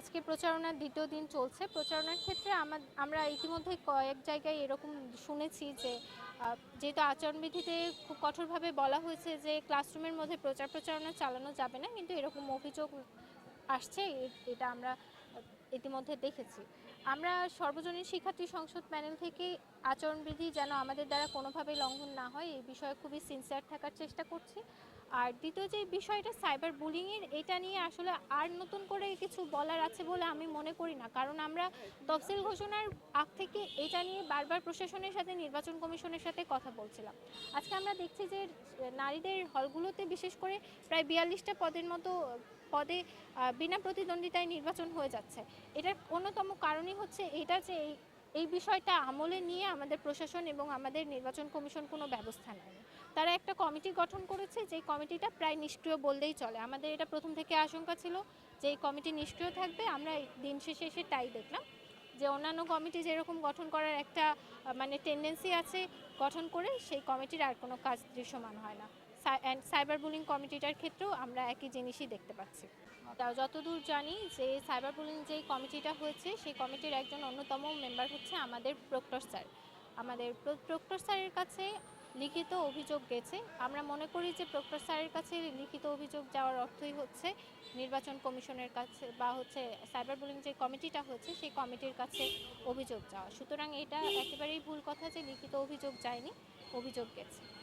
আজকে প্রচারণার দ্বিতীয় দিন চলছে। প্রচারণার ক্ষেত্রে আমার ইতিমধ্যে কয়েক জায়গায় এরকম শুনেছি যে যেহেতু আচরণবিধিতে খুব কঠোরভাবে বলা হয়েছে যে, ক্লাসরুমের মধ্যে প্রচার প্রচারণা চালানো যাবে না, কিন্তু এরকম অভিযোগ আসছে এটা আমরা ইতিমধ্যে দেখেছি। আমরা সর্বজনীন শিক্ষার্থী সংসদ প্যানেল থেকে আচরণবিধি যেন আমাদের দ্বারা কোনোভাবেই লঙ্ঘন না হয়, এই বিষয়ে খুবই সিনসিয়ার থাকার চেষ্টা করছি। আর দ্বিতীয় যে বিষয়টা সাইবার বুলিংয়ের এটা নিয়ে আসলে আর নতুন করে কিছু বলার আছে বলে আমি মনে করি না। কারণ আমরা তফসিল ঘোষণার আগ থেকে এটা নিয়ে বারবার প্রশাসনের সাথে, নির্বাচন কমিশনের সাথে কথা বলছিলাম। আজকে আমরা দেখছি যে নারীদের হলগুলোতে বিশেষ করে প্রায় বিয়াল্লিশটা পদের মতো পদে বিনা প্রতিদ্বন্দ্বিতায় নির্বাচন হয়ে যাচ্ছে। এটার অন্যতম কারণই হচ্ছে এটা যে এই এই বিষয়টা আমলে নিয়ে আমাদের প্রশাসন এবং আমাদের নির্বাচন কমিশন কোনো ব্যবস্থা নেয়নি। তারা একটা কমিটি গঠন করেছে, যে কমিটিটা প্রায় নিষ্ক্রিয় বললেই চলে। আমাদের এটা প্রথম থেকে আশঙ্কা ছিল যে এই কমিটি নিষ্ক্রিয় থাকবে। আমরা দিন শেষে এসে তাই দেখলাম যে অন্যান্য কমিটি যেরকম গঠন করার একটা মানে টেন্ডেন্সি আছে গঠন করে, সেই কমিটির আর কোনো কাজ দৃশ্যমান হয় না। অ্যান্ড সাইবার বুলিং কমিটিটার ক্ষেত্রেও আমরা একই জিনিসই দেখতে পাচ্ছি। যতদূর জানি যে সাইবার বুলিং যে কমিটিটা হয়েছে, সেই কমিটির একজন অন্যতম মেম্বার হচ্ছে আমাদের প্রক্টর স্যার। আমাদের প্র- প্রক্টর স্যারের কাছে লিখিত অভিযোগ গেছে। আমরা মনে করি যে প্রক্টর স্যারের কাছে লিখিত অভিযোগ যাওয়ার অর্থই হচ্ছে নির্বাচন কমিশনের কাছে বা হচ্ছে সাইবার বুলিং যে কমিটিটা হয়েছে, সেই কমিটির কাছে অভিযোগ যাওয়া। সুতরাং এটা একেবারেই ভুল কথা যে লিখিত অভিযোগ যায়নি, অভিযোগ গেছে।